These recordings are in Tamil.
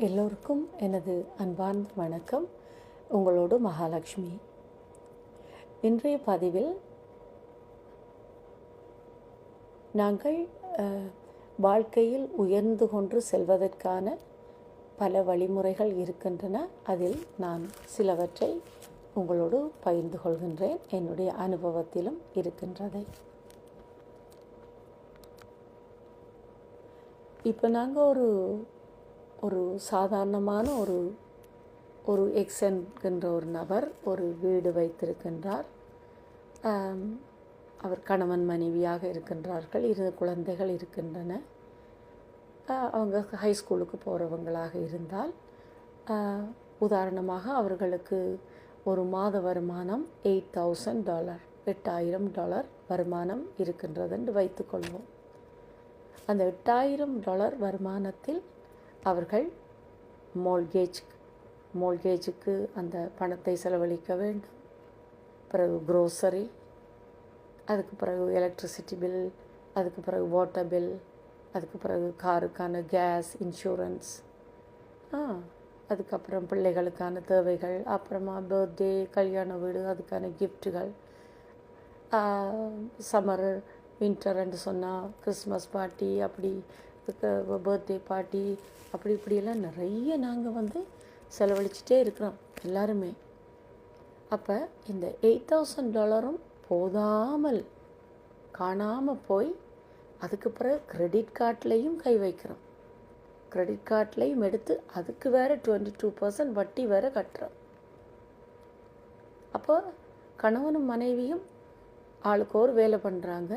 எல்லோருக்கும் எனது அன்பார்ந்த வணக்கம். உங்களோடு மகாலட்சுமி. இன்றைய பதிவில் நாங்கள் வாழ்க்கையில் உயர்ந்து கொண்டு செல்வதற்கான பல வழிமுறைகள் இருக்கின்றன. அதில் நான் சிலவற்றை உங்களோடு பகிர்ந்து கொள்கின்றேன். என்னுடைய அனுபவத்திலும் இருக்கின்றதை. இப்போ நாங்கள் ஒரு ஒரு சாதாரணமான ஒரு ஒரு எக்ஸ் என்கின்ற ஒரு நபர் ஒரு வீடு வைத்திருக்கின்றார். அவர் கணவன் மனைவியாக இருக்கின்றார்கள் இரு குழந்தைகள் இருக்கின்றன. அவங்க ஹை ஸ்கூலுக்கு போகிறவங்களாக இருந்தால் உதாரணமாக அவர்களுக்கு ஒரு மாத வருமானம் எயிட் தௌசண்ட் டாலர் எட்டாயிரம் டாலர் வருமானம் இருக்கின்றதென்று வைத்துக்கொள்வோம். அந்த எட்டாயிரம் டாலர் வருமானத்தில் அவர்கள் மோல்கேஜ் மோல்கேஜுக்கு அந்த பணத்தை செலவழிக்க வேண்டும். பிறகு க்ரோசரி அதுக்கு பிறகு எலக்ட்ரிசிட்டி பில் அதுக்கு பிறகு வாட்டர் பில் அதுக்கு பிறகு காருக்கான கேஸ் இன்சூரன்ஸ் ஆ அதுக்கப்புறம் பிள்ளைகளுக்கான தேவைகள் அப்புறமா பர்த்டே கல்யாண வீடு அதுக்கான கிஃப்ட்டுகள் சம்மர் வின்டர்ன்னு சொன்னால் கிறிஸ்மஸ் பார்ட்டி அப்படி பர்த்டே பார்ட்டி அப்படி இப்படியெல்லாம் நிறைய நாங்கள் வந்து செலவழிச்சிட்டே இருக்கிறோம் எல்லாருமே. அப்போ இந்த எயிட் தௌசண்ட் டாலரும் போதாமல் காணாமல் போய் அதுக்கு பிறகு கிரெடிட் கார்ட்லேயும் கை வைக்கிறோம். கிரெடிட் கார்ட்லேயும் எடுத்து அதுக்கு வேறு டுவெண்ட்டி டூ பர்சன்ட் வட்டி வேறு கட்டுறோம். அப்போ கணவனும் மனைவியும் ஆளுக்கு ஒரு வேலை பண்ணுறாங்க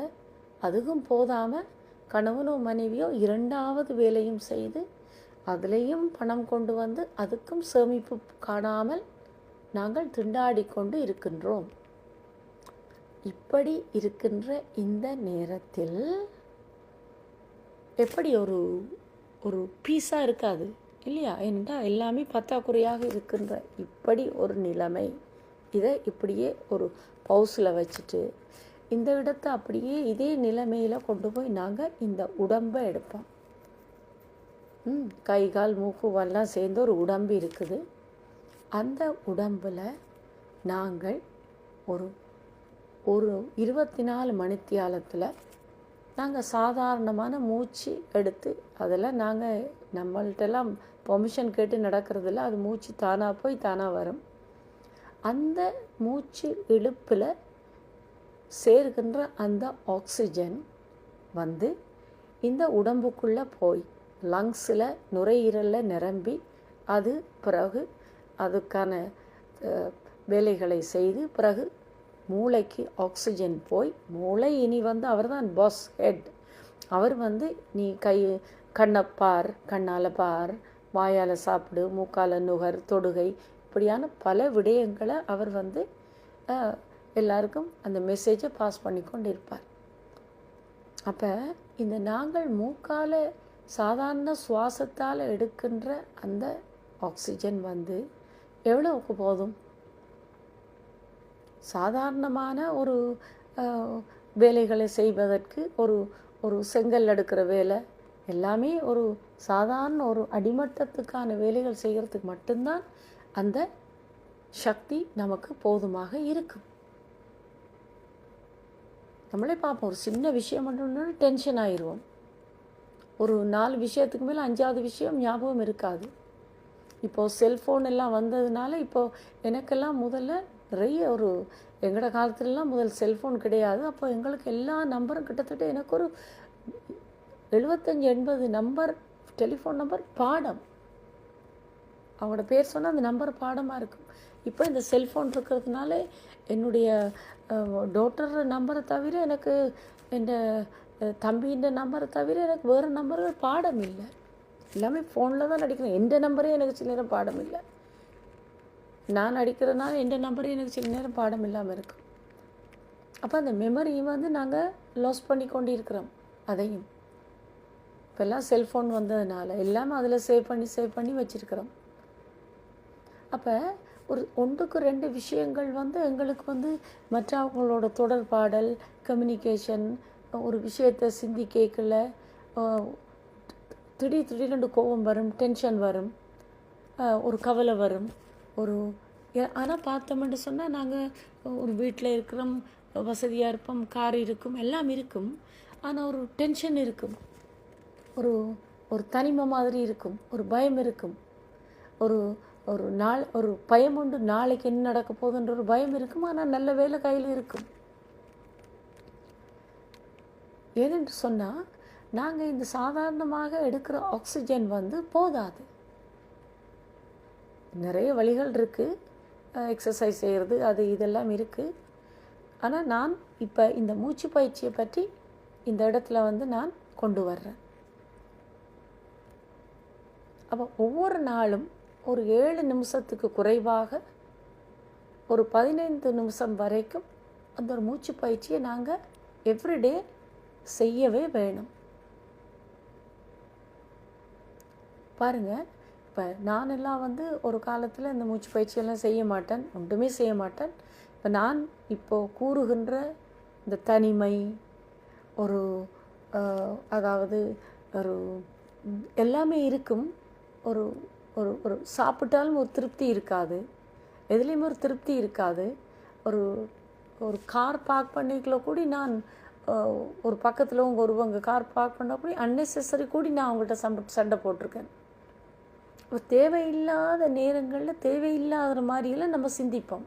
அதுவும் போதாமல் கணவனோ மனைவியோ இரண்டாவது வேலையும் செய்து அதுலேயும் பணம் கொண்டு வந்து அதுக்கும் சேமிப்பு காணாமல் நாங்கள் திண்டாடி கொண்டு இருக்கின்றோம். இப்படி இருக்கின்ற இந்த நேரத்தில் எப்படி ஒரு ஒரு பீஸாக இருக்காது இல்லையா? என்றால் எல்லாமே பற்றாக்குறையாக இருக்கின்ற இப்படி ஒரு நிலைமை. இதை இப்படியே ஒரு பவுஸில் வச்சுட்டு இந்த இடத்தை அப்படியே இதே நிலைமையில் கொண்டு போய் நாங்கள் இந்த உடம்பை எடுப்போம். ம் கை கால் மூக்குவெல்லாம் சேர்ந்து ஒரு உடம்பு இருக்குது. அந்த உடம்பில் நாங்கள் ஒரு ஒரு இருபத்தி நாலு மணித்தியாலத்தில் நாங்கள் சாதாரணமான மூச்சு எடுத்து அதெல்லாம் நாங்கள் நம்மள்ட்டெல்லாம் பெர்மிஷன் கேட்டு நடக்கிறதில்ல. அது மூச்சு தானாக போய் தானாக வரும். அந்த மூச்சு இழுப்பில் சேர்கின்ற அந்த ஆக்சிஜன் வந்து இந்த உடம்புக்குள்ளே போய் லங்ஸில் நுரையீரலில் நிரம்பி அது பிறகு அதுக்கான வேலைகளை செய்து பிறகு மூளைக்கு ஆக்சிஜன் போய் மூளை இனி வந்து அவர் தான் பாஸ் ஹெட் அவர் வந்து நீ கை கண்ணை பார் கண்ணால் பார் வாயால் சாப்பிடு மூக்கால் நுகர் தொடுகை இப்படியான பல விடயங்களை அவர் வந்து எல்லாருக்கும் அந்த மெசேஜை பாஸ் பண்ணி கொண்டு இருப்பார் அப்போ இந்த நாங்கள் மூக்கால் சாதாரண சுவாசத்தால் எடுக்கின்ற அந்த ஆக்சிஜன் வந்து எவ்வளோவுக்கு போதும்? சாதாரணமான ஒரு வேலைகளை செய்வதற்கு ஒரு ஒரு செங்கல் எடுக்கிற வேலை எல்லாமே ஒரு சாதாரண ஒரு அடிமட்டத்துக்கான வேலைகள் செய்கிறதுக்கு மட்டும்தான் அந்த சக்தி நமக்கு போதுமாக இருக்கும். நம்மளே பார்ப்போம். ஒரு சின்ன விஷயம் மட்டும் டென்ஷன் ஆயிடுவோம். ஒரு நாலு விஷயத்துக்கு மேலே அஞ்சாவது விஷயம் ஞாபகம் இருக்காது. இப்போது செல்ஃபோன் எல்லாம் வந்ததுனால இப்போது எனக்கெல்லாம் முதல்ல நிறைய ஒரு எங்களோட காலத்துலலாம் முதல் செல்ஃபோன் கிடையாது. அப்போ எங்களுக்கு எல்லா நம்பரும் கிட்டத்தட்ட எனக்கு ஒரு எழுபத்தஞ்சி எண்பது நம்பர் டெலிஃபோன் நம்பர் பாடம். அவங்களோட பேர் சொன்னால் அந்த நம்பர் பாடமாக இருக்கும். இப்போ இந்த செல்ஃபோன் இருக்கிறதுனால என்னுடைய டோட்டர் நம்பரை தவிர எனக்கு என் தம்பியின் நம்பரை தவிர எனக்கு வேறு நம்பர்கள் பாடம் இல்லை. எல்லாமே ஃபோனில் தான் அடிக்கிறேன் எந்த நம்பரே எனக்கு சில நேரம் பாடம் இல்லை. நான் அடிக்கிறதுனால எந்த நம்பரே எனக்கு சில நேரம் பாடம் இல்லாமல் இருக்கும். அப்போ அந்த மெமரியை வந்து நாங்கள் லாஸ் பண்ணி கொண்டு இருக்கிறோம் அதையும். இப்போல்லாம் செல்ஃபோன் வந்ததுனால எல்லாமே அதில் சேவ் பண்ணி சேவ் பண்ணி வச்சுருக்கிறோம். அப்போ ஒரு ஒன்றுக்கு ரெண்டு விஷயங்கள் வந்து எங்களுக்கு வந்து மற்றவங்களோட தொடர்பாடல் கம்யூனிகேஷன் ஒரு விஷயத்தை சிந்தி கேட்கல திடீர் திடீர்னு கோபம் வரும் டென்ஷன் வரும் ஒரு கவலை வரும் ஒரு ஆனால் பார்த்தோம்னு சொன்னால் நாங்கள் ஒரு வீட்டில் இருக்கிறோம் வசதியாக இருப்போம் கார் இருக்கும் எல்லாம் இருக்கும். ஆனால் ஒரு டென்ஷன் இருக்கும். ஒரு ஒரு தனிமை மாதிரி இருக்கும் ஒரு பயம் இருக்கும். ஒரு ஒரு நாள் ஒரு பயம் உண்டு. நாளைக்கு என்ன நடக்க போகுதுன்ற ஒரு பயம் இருக்கும். ஆனால் நல்ல வேலை கையில் இருக்கும். ஏனென்று சொன்னால் நாங்கள் இந்த சாதாரணமாக எடுக்கிற ஆக்சிஜன் வந்து போதாது. நிறைய வழிகள் இருக்குது எக்ஸசைஸ் செய்கிறது அது இதெல்லாம் இருக்குது ஆனால் நான் இப்போ இந்த மூச்சு பயிற்சியை பற்றி இந்த இடத்துல வந்து நான் கொண்டு வர்றேன். அப்போ ஒவ்வொரு நாளும் ஒரு ஏழு நிமிஷத்துக்கு குறைவாக ஒரு பதினைந்து நிமிஷம் வரைக்கும் அந்த ஒரு மூச்சு பயிற்சியை நாங்கள் எவ்ரிடே செய்யவே வேணும். பாருங்கள் இப்போ நானெல்லாம் வந்து ஒரு காலத்தில் இந்த மூச்சு பயிற்சியெல்லாம் செய்ய மாட்டேன் ஒன்றுமே செய்ய மாட்டேன். இப்போ நான் இப்போது கூறுகின்ற இந்த தனிமை ஒரு அதாவது ஒரு எல்லாமே இருக்கும். ஒரு ஒரு ஒரு சாப்பிட்டாலும் ஒரு திருப்தி இருக்காது. எதுலேயுமே ஒரு திருப்தி இருக்காது. ஒரு ஒரு கார் பார்க் பண்ணிக்கல கூடி நான் ஒரு பக்கத்தில் உங்கள் ஒருவங்க கார் பார்க் பண்ணால் கூட அன்னெசரி கூடி நான் அவங்கள்ட்ட சண்டை சண்டை போட்டிருக்கேன். ஒரு தேவையில்லாத நேரங்களில் தேவையில்லாத மாதிரியெல்லாம் நம்ம சிந்திப்போம்.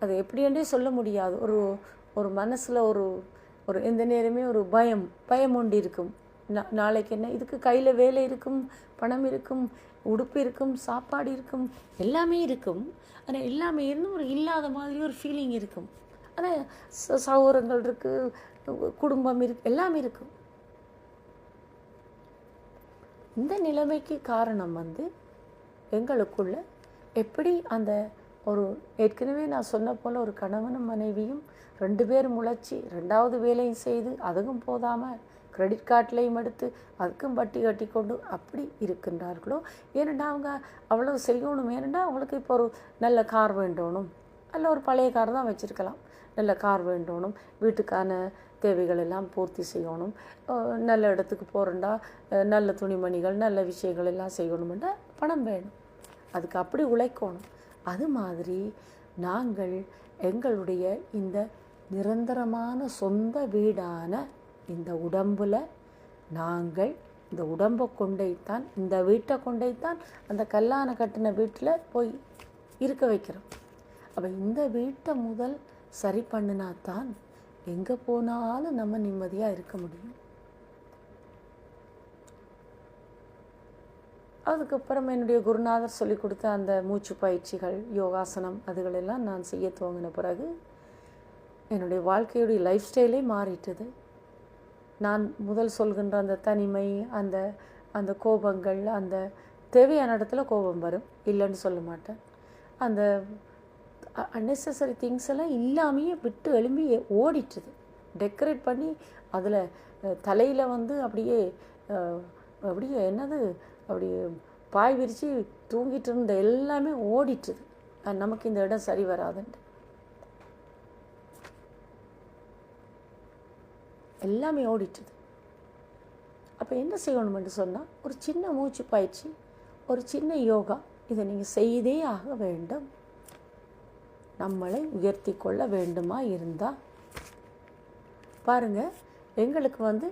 அது எப்படின்றே சொல்ல முடியாது. ஒரு ஒரு மனசில் ஒரு ஒரு எந்த நேரமே ஒரு பயம் பயம் ஒன்று இருக்கும். நாளைக்கு என்ன? இதுக்கு கையில் வேலை இருக்கும் பணம் இருக்கும் உடுப்பு இருக்கும் சாப்பாடு இருக்கும் எல்லாமே இருக்கும். ஆனால் எல்லாமே இருந்தும் ஒரு இல்லாத மாதிரி ஒரு ஃபீலிங் இருக்கும். ஆனால் ச- சகோதரங்கள் இருக்குது குடும்பம் இருக்கு எல்லாமே இருக்கும். இந்த நிலைமைக்கு காரணம் வந்து எங்களுக்குள்ள எப்படி அந்த ஒரு ஏற்கனவே நான் சொன்ன போல் ஒரு கணவனும் மனைவியும் ரெண்டு பேரும் முளைச்சி ரெண்டாவது வேலையும் செய்து அதுவும் போதாமல் கிரெடிட் கார்ட்லையும் எடுத்து அதுக்கும் வட்டி கட்டி கொண்டு அப்படி இருக்கின்றார்களோ? ஏனெண்டா அவங்க அவ்வளோ செய்யணும். ஏனெண்டா அவங்களுக்கு இப்போ ஒரு நல்ல கார் வேண்டணும். அல்ல ஒரு பழைய கார் தான் வச்சுருக்கலாம். நல்ல கார் வேண்டணும். வீட்டுக்கான தேவைகள் எல்லாம் பூர்த்தி செய்யணும். நல்ல இடத்துக்கு போகிறண்டா நல்ல துணிமணிகள் நல்ல விஷயங்கள் எல்லாம் செய்யணும்னா பணம் வேணும். அதுக்கு அப்படி உழைக்கணும். அது மாதிரி நாங்கள் எங்களுடைய இந்த நிரந்தரமான சொந்த வீடான இந்த உடம்புல நாங்கள் இந்த உடம்பை கொண்டைத்தான் இந்த வீட்டை கொண்டைத்தான் அந்த கல்லான கட்டின வீட்டில் போய் இருக்க வைக்கிறோம். அப்போ இந்த வீட்டை முதல் சரி பண்ணினா தான் எங்கே போனாலும் நம்ம நிம்மதியாக இருக்க முடியும். அதுக்கப்புறம் என்னுடைய குருநாதர் சொல்லி கொடுத்த அந்த மூச்சு பயிற்சிகள் யோகாசனம் அதுகளெல்லாம் நான் செய்ய துவங்கின பிறகு என்னுடைய வாழ்க்கையுடைய லைஃப் ஸ்டைலே மாறிட்டது. நான் முதல் சொல்கின்ற அந்த தனிமை அந்த அந்த கோபங்கள் அந்த தேவையான இடத்துல கோபம் வரும். இல்லைன்னு சொல்ல மாட்டேன். அந்த அன்னெசரி திங்ஸ் எல்லாம் இல்லாமையே விட்டு எழும்பி ஓடிட்டுது. டெக்கரேட் பண்ணி அதில் தலையில் வந்து அப்படியே அப்படியே என்னது அப்படியே பாய் விரித்து தூங்கிட்டு இருந்த எல்லாமே ஓடிட்டுது. நமக்கு இந்த இடம் சரி வராதுன்ட்டு. எல்லாமே ஓடிட்டுது. அப்போ என்ன செய்யணும்னு சொன்னால் ஒரு சின்ன மூச்சு பயிற்சி ஒரு சின்ன யோகா இதை நீங்கள் செய்தே ஆக வேண்டும். நம்மளை உயர்த்தி கொள்ள வேண்டுமா இருந்தால் பாருங்க எங்களுக்கு வந்து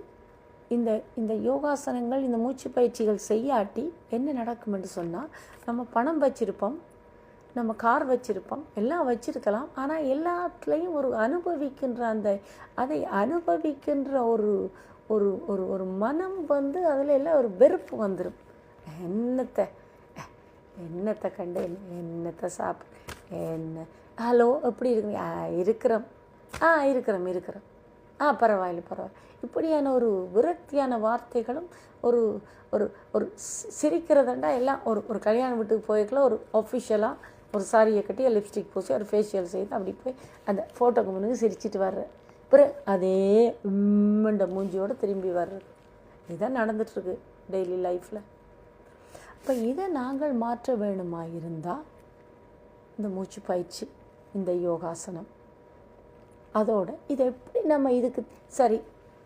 இந்த இந்த யோகாசனங்கள் இந்த மூச்சு பயிற்சிகள் செய்யாட்டி என்ன நடக்கும் என்று சொன்னால் நம்ம பணம் வச்சிருப்போம் நம்ம கார் வச்சுருப்போம் எல்லாம் வச்சுருக்கலாம். ஆனால் எல்லாத்துலேயும் ஒரு அனுபவிக்கின்ற அந்த அதை அனுபவிக்கின்ற ஒரு ஒரு ஒரு ஒரு மனம் வந்து அதில் எல்லாம் ஒரு வெறுப்பு வந்துடும் என்னத்தை என்னத்தை கண்டேன் என்னத்தை சாப்பிடு என்ன ஹலோ எப்படி இருக்கு ஆ இருக்கிறோம். ஆ இருக்கிறோம் இருக்கிறோம். ஆ பரவாயில்ல பரவாயில்ல. இப்படியான ஒரு விரக்தியான வார்த்தைகளும் ஒரு ஒரு ஒரு சி- சிரிக்கிறதுண்டா எல்லாம் ஒரு ஒரு கல்யாண வீட்டுக்கு போயிருக்கலாம் ஒரு ஒஃபிஷியலாக ஒரு சாரியை கட்டி லிப்ஸ்டிக் பூசி ஒரு ஃபேஷியல் செய்து அப்படி போய் அந்த ஃபோட்டோக்கு முன்னுக்கு சிரிச்சிட்டு வர்ற அப்புறம் அதே உம்மண்ட மூஞ்சியோடு திரும்பி வர்றது. இதுதான் நடந்துட்டுருக்கு டெய்லி லைஃப்பில் அப்போ இதை நாங்கள் மாற்ற வேணுமா இருந்தால் இந்த மூச்சு பயிற்சி இந்த யோகாசனம். அதோட இதை எப்படி நம்ம இதுக்கு சரி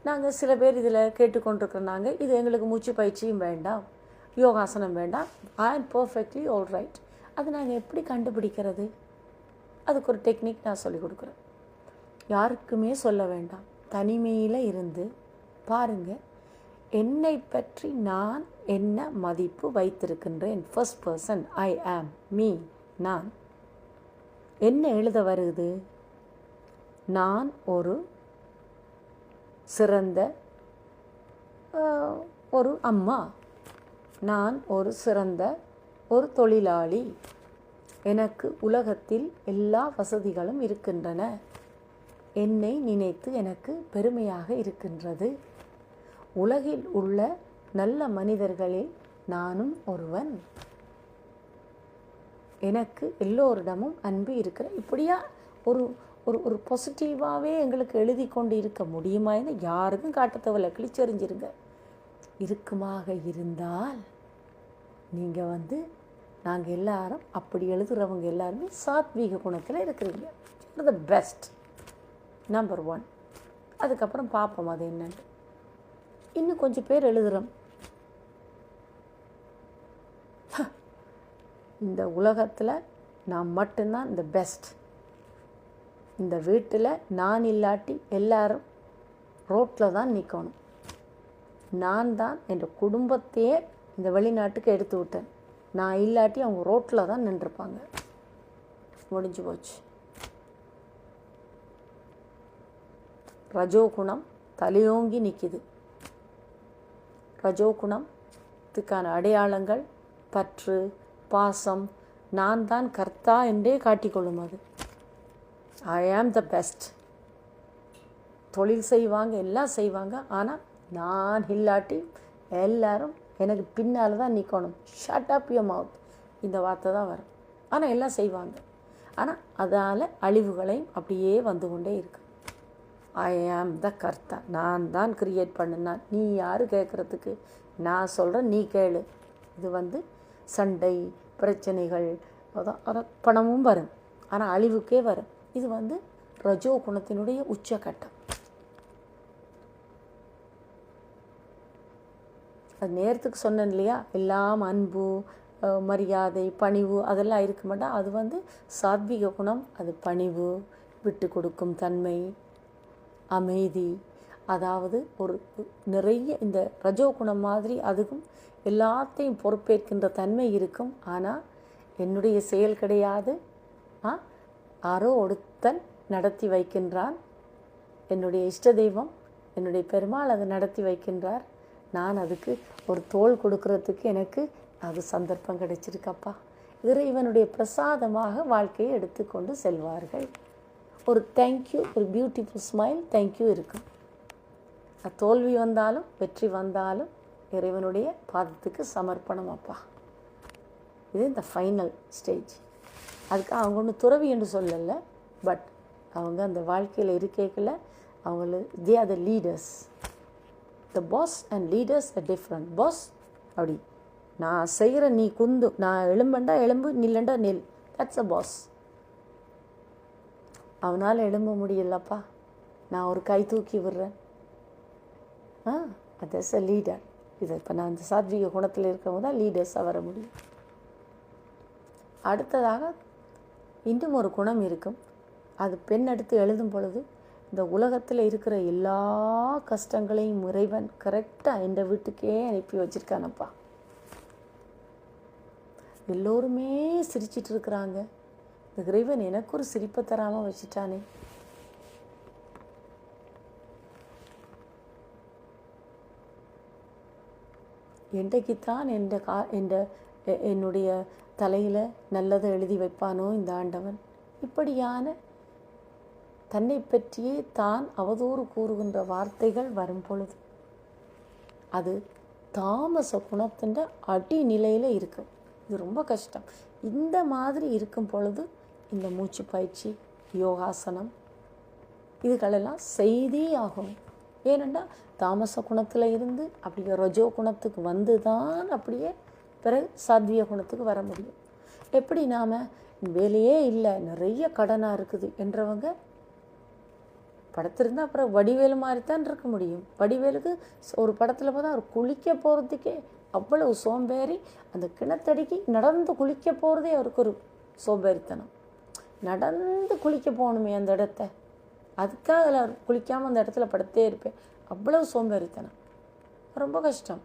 நாங்கள் சில பேர் இதில் கேட்டுக்கொண்டிருக்கிற நாங்கள் இது எங்களுக்கு மூச்சு பயிற்சியும் வேண்டாம் யோகாசனம் வேண்டாம். ஐ ஆம் பர்ஃபெக்ட்லி ஆல் ரைட் அது நாங்கள் எப்படி கண்டுபிடிக்கிறது? அதுக்கு ஒரு டெக்னிக் நான் சொல்லிக் கொடுக்குறேன். யாருக்குமே சொல்ல வேண்டாம். தனிமையில் இருந்து பாருங்கள் என்னை பற்றி நான் என்ன மதிப்பு வைத்திருக்கின்றேன்? ஃபர்ஸ்ட் பர்சன் ஐ ஆம் மீ நான். என்ன எழுத வருது? நான் ஒரு சிறந்த ஒரு அம்மா. நான் ஒரு சிறந்த ஒரு தொழிலாளி எனக்கு உலகத்தில் எல்லா வசதிகளும் இருக்கின்றன. என்னை நினைத்து எனக்கு பெருமையாக இருக்கின்றது. உலகில் உள்ள நல்ல மனிதர்களில் நானும் ஒருவன். எனக்கு எல்லோரிடமும் அன்பு இருக்கிற இப்படியா ஒரு ஒரு ஒரு பாசிட்டிவாகவே எங்களுக்கு எழுதி கொண்டு இருக்க முடியுமா என்று யாருக்கும் காட்ட தேவையில்ல கிழிச்செறிஞ்சிருங்க. இருக்குமாக இருந்தால் நீங்கள் வந்து நாங்கள் எல்லாரும் அப்படி எழுதுகிறவங்க எல்லாருமே சாத்வீக குணத்தில் இருக்கிறீங்க. த பெஸ்ட் நம்பர் ஒன் அதுக்கப்புறம் பார்ப்போம் அது என்னன்னு. இன்னும் கொஞ்சம் பேர் எழுதுகிறோம் இந்த உலகத்தில் நான் மட்டும்தான் இந்த பெஸ்ட் இந்த வீட்டில் நான் இல்லாட்டி எல்லாரும் ரோட்டில் தான் நிற்கணும் நான் தான் என் குடும்பத்தையே இந்த வெளிநாட்டுக்கு எடுத்து விட்டேன். நான் இல்லாட்டி அவங்க ரோட்டில் தான் நின்றுருப்பாங்க முடிஞ்சு போச்சு. ரஜோகுணம் தலையோங்கி நிற்கிது ரஜோகுணத்துக்கான அடையாளங்கள் பற்று பாசம் நான் தான் கர்த்தா என்றே காட்டிக்கொள்ளும் அது. ஐ ஆம் த பெஸ்ட் தொழில் செய்வாங்க எல்லாம் செய்வாங்க ஆனால் நான் இல்லாட்டி எல்லாரும் எனக்கு பின்னால் தான் நிற்கணும் ஷட் அப் யூ மவுத் இந்த வார்த்தை தான் வரும். ஆனால் எல்லாம் செய்வாங்க. ஆனால் அதால் அழிவுகளையும் அப்படியே வந்து கொண்டே இருக்கு. ஐ ஆம் த கர்த்தா நான் தான் கிரியேட் பண்ணினான் நீ யார் கேட்குறதுக்கு நான் சொல்கிறேன் நீ கேளு. இது வந்து சண்டை பிரச்சனைகள் அதான் பணமும் வரும். ஆனால் அழிவுக்கே வரும். இது வந்து ரஜோ குணத்தினுடைய உச்சக்கட்டம் அது நேரத்துக்கு சொன்னேன் இல்லையா? எல்லாம் அன்பு மரியாதை பணிவு அதெல்லாம் இருக்க மாட்டா. அது வந்து சாத்விக குணம் அது பணிவு விட்டு கொடுக்கும் தன்மை அமைதி. அதாவது ஒரு நிறைய இந்த ரஜோ குணம் மாதிரி அதுக்கும் எல்லாத்தையும் பொறுப்பேற்கின்ற தன்மை இருக்கும். ஆனால் என்னுடைய செயல் கிடையாது. ஆ ஆரோ ஒடுத்தன் நடத்தி வைக்கின்றான். என்னுடைய இஷ்ட தெய்வம் என்னுடைய பெருமாள் அதை நடத்தி வைக்கின்றார். நான் அதுக்கு ஒரு தோல் கொடுக்கறதுக்கு எனக்கு அது சந்தர்ப்பம் கிடைச்சிருக்கப்பா. இறைவனுடைய பிரசாதமாக வாழ்க்கையை எடுத்துக்கொண்டு செல்வார்கள். ஒரு தேங்க்யூ ஒரு பியூட்டிஃபுல் ஸ்மைல் தேங்க்யூ இருக்கும். தோல்வி வந்தாலும் வெற்றி வந்தாலும் இறைவனுடைய பாதத்துக்கு சமர்ப்பணம் அப்பா. இது இந்த ஃபைனல் ஸ்டேஜ் அதுக்கு அவங்க ஒன்று துறவி என்று சொல்லலை பட் அவங்க அந்த வாழ்க்கையில் இருக்கையில் அவங்கள they are the leaders the boss and leaders a different boss அப்படி. நான் செய்கிற நீ குந்து நான் எலும்பண்டா எலும்பு நில்லண்டா நெல். தட்ஸ் அ பாஸ் அவனால் எழும்ப முடியலப்பா. நான் ஒரு கை தூக்கி விடுறேன். ஆ அதஸ் அ லீடர் இது இப்போ நான் இந்த சாத்விக குணத்தில் இருக்கவங்க தான் லீடர்ஸாக வர முடியும். அடுத்ததாக இன்னும் ஒரு குணம் இருக்கும். அது பெண் எடுத்து எழுதும் பொழுது இந்த உலகத்தில் இருக்கிற எல்லா கஷ்டங்களையும் இறைவன் கரெக்டாக இந்த வீட்டுக்கே அனுப்பி வச்சிருக்கானப்பா. எல்லோருமே சிரிச்சிட்டு இருக்கிறாங்க. இந்த இறைவன் எனக்கு ஒரு சிரிப்பை தராமல் வச்சுட்டானே. என்றைக்குத்தான் என்ற கா என்ற என்னுடைய தலையில் நல்லதை எழுதி வைப்பானோ இந்த ஆண்டவன்? இப்படியான தன்னை பற்றியே தான் அவதூறு கூறுகின்ற வார்த்தைகள் வரும் பொழுது அது தாமச குணத்தின் அடிநிலையில் இருக்கும் இது ரொம்ப கஷ்டம். இந்த மாதிரி இருக்கும் பொழுது இந்த மூச்சு பயிற்சி யோகாசனம் இதுகளெல்லாம் செய்தே ஆகும் ஏனெண்டா தாமச குணத்தில் இருந்து அப்படியே ரஜோ குணத்துக்கு வந்து தான் அப்படியே பிறகு சாத்விய குணத்துக்கு வர முடியும். எப்படி நாம் வேலையே இல்லை நிறைய கடனாக இருக்குது என்றவங்க படத்திருந்தால் அப்புறம் வடிவேலு மாதிரி தான் இருக்க முடியும். வடிவேலுக்கு ஒரு படத்தில் பார்த்தா அவர் குளிக்க போகிறதுக்கே அவ்வளவு சோம்பேறி அந்த கிணத்தடிக்கு நடந்து குளிக்க போகிறதே அவருக்கு ஒரு சோம்பேறித்தனம். நடந்து குளிக்க போகணுமே அந்த இடத்த. அதுக்காக அதில் குளிக்காமல் அந்த இடத்துல படுத்தே இருப்பேன். அவ்வளவு சோம்பேறித்தனம். ரொம்ப கஷ்டம்.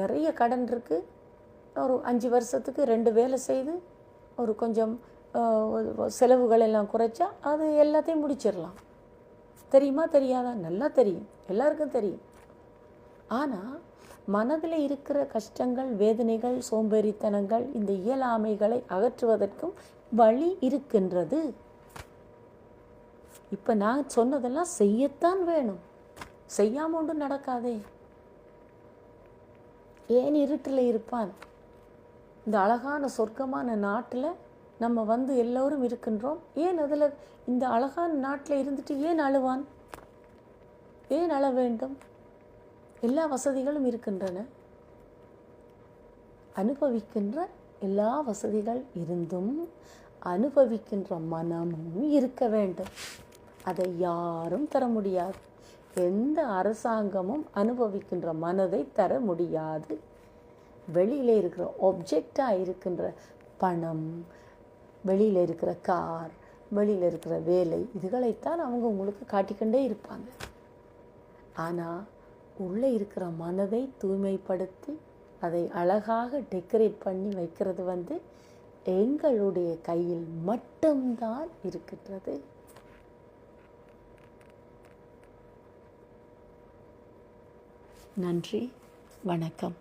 நிறைய கடன் இருக்குது ஒரு அஞ்சு வருஷத்துக்கு ரெண்டு வேலை செய்து ஒரு கொஞ்சம் செலவுகள் எல்லாம் குறைச்சா அது எல்லாத்தையும் முடிச்சிடலாம். தெரியுமா? தெரியாதா? நல்லா தெரியும். எல்லாருக்கும் தெரியும். ஆனால் மனதில் இருக்கிற கஷ்டங்கள் வேதனைகள் சோம்பேறித்தனங்கள் இந்த இயலாமைகளை அகற்றுவதற்கும் வழி இருக்கின்றது. இப்போ நான் சொன்னதெல்லாம் செய்யத்தான் வேணும். செய்யாம ஒன்றும் நடக்காதே. ஏன் இருட்டில் இருப்பான்? இந்த அழகான சொர்க்கமான நாட்டில் நம்ம வந்து எல்லோரும் இருக்கின்றோம். ஏன் அதில் இந்த அழகான நாட்டில் இருந்துட்டு ஏன் அழுவான்? ஏன் அழ வேண்டும்? எல்லா வசதிகளும் இருக்கின்றன. அனுபவிக்கின்ற எல்லா வசதிகள் இருந்தும் அனுபவிக்கின்ற மனமும் இருக்க வேண்டும். அதை யாரும் தர முடியாது. எந்த அரசாங்கமும் அனுபவிக்கின்ற மனதை தர முடியாது. வெளியில் இருக்கிற ஒப்ஜெக்டாக இருக்கின்ற பணம் வெளியில் இருக்கிற கார் வெளியில் இருக்கிற வேலை இதுகளைத்தான் அவங்க உங்களுக்கு காட்டிக்கொண்டே இருப்பாங்க. ஆனால் உள்ளே இருக்கிற மனதை தூய்மைப்படுத்தி அதை அழகாக டெக்கரேட் பண்ணி வைக்கிறது வந்து எங்களுடைய கையில் மட்டும்தான் இருக்கின்றது. நன்றி வணக்கம்.